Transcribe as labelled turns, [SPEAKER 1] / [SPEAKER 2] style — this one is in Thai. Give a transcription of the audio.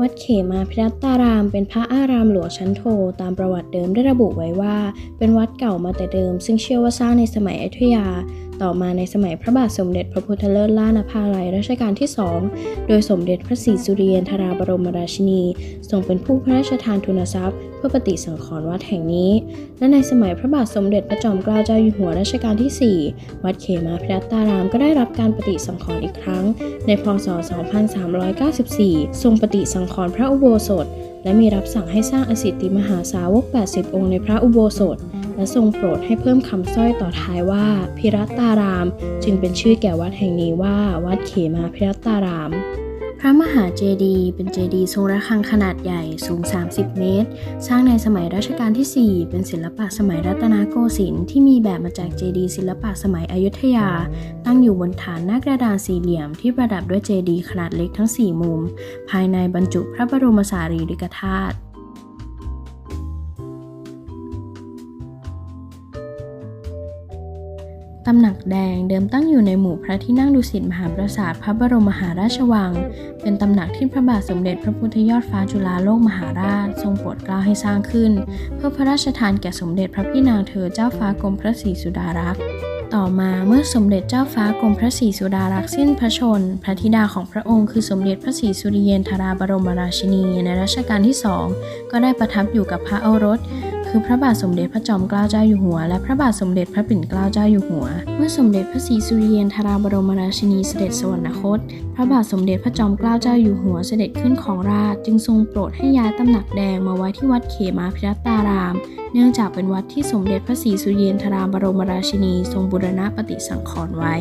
[SPEAKER 1] วัดเขมาพิรัตตาราม เป็นพระอารามหลวงชั้นโท ตามประวัติเดิมได้ระบุไว้ว่า เป็นวัดเก่ามาแต่เดิม ซึ่งเชื่อว่าสร้างในสมัยอยุธยา ต่อมาในสมัยพระบาทสมเด็จพระพุทธเลิศล่านภาลัยรัชกาลที่สองโดยสมเด็จพระศรีสุริยันทราบรมราชินีทรงเป็นผู้พระราชทานทุนทรัพย์ เพื่อปฏิสังขรณ์วัดแห่งนี้ และในสมัยพระบาทสมเด็จพระจอมเกล้าเจ้าอยู่หัวรัชกาลที่ 4 วัดเขมาพิรัตตารามก็ได้รับการปฏิสังขรณ์อีกครั้ง ในพศ 2394 ทรงปฏิสังขรณ์พระอุโบสถ และมีรับสั่งให้สร้างอสิติมหาสาวก 80 องค์ในพระอุโบสถ และทรงโปรดให้เพิ่มคำสร้อยต่อท้ายว่า พิรัตตาราม จึงเป็นชื่อแก่วัดแห่งนี้ว่า วัดเขมาพิรัตตาราม พระมหาเจดีย์เป็นเจดีย์ทรงระฆังขนาดใหญ่สูง 30 เมตร สร้างในสมัยรัชกาลที่ 4 เป็นศิลปะสมัยรัตนโกสินทร์ที่มีแบบมาจากเจดีย์ศิลปะสมัยอยุธยา ตั้งอยู่บนฐานหน้ากระดานสี่เหลี่ยมที่ประดับด้วยเจดีย์ขนาดเล็กทั้ง 4 มุม ภายในบรรจุพระบรมสารีริกธาตุ ตำหนักแดงเดิมตั้งอยู่ในหมู่พระที่นั่งดุสิตมหาปราสาทพระบรมมหาราชวัง เป็นตำหนักที่พระบาทสมเด็จพระพุทธยอดฟ้าจุฬาโลกมหาราช ทรงโปรดเกล้าให้สร้างขึ้น เพื่อพระราชทานแก่สมเด็จพระพี่นางเธอเจ้าฟ้ากรมพระศรีสุดารักษ์ต่อมาเมื่อสมเด็จเจ้าฟ้ากรมพระศรีสุดารักษ์สิ้นพระชน พระธิดาของพระองค์คือสมเด็จพระศรีสุริยนทราบรมราชินีในรัชกาลที่สองก็ได้ประทับอยู่กับพระโอรส คือพระบาทสมเด็จพระจอมเกล้าเจ้าอยู่หัว และพระบาทสมเด็จพระปิ่นเกล้าเจ้าอยู่หัว เมื่อสมเด็จพระศรีสุริเยนทราบรมราชินีเสด็จสวรรคต พระบาทสมเด็จพระจอมเกล้าเจ้าอยู่หัวเสด็จขึ้นของราชจึงทรงโปรดให้ย้ายตำหนักแดงมาไว้ที่วัดเขมาพิรัตตาราม เนื่องจากเป็นวัดที่สมเด็จพระศรีสุริเยนทราบรมราชินี ทรงบูรณะปฏิสังขรณ์ไว้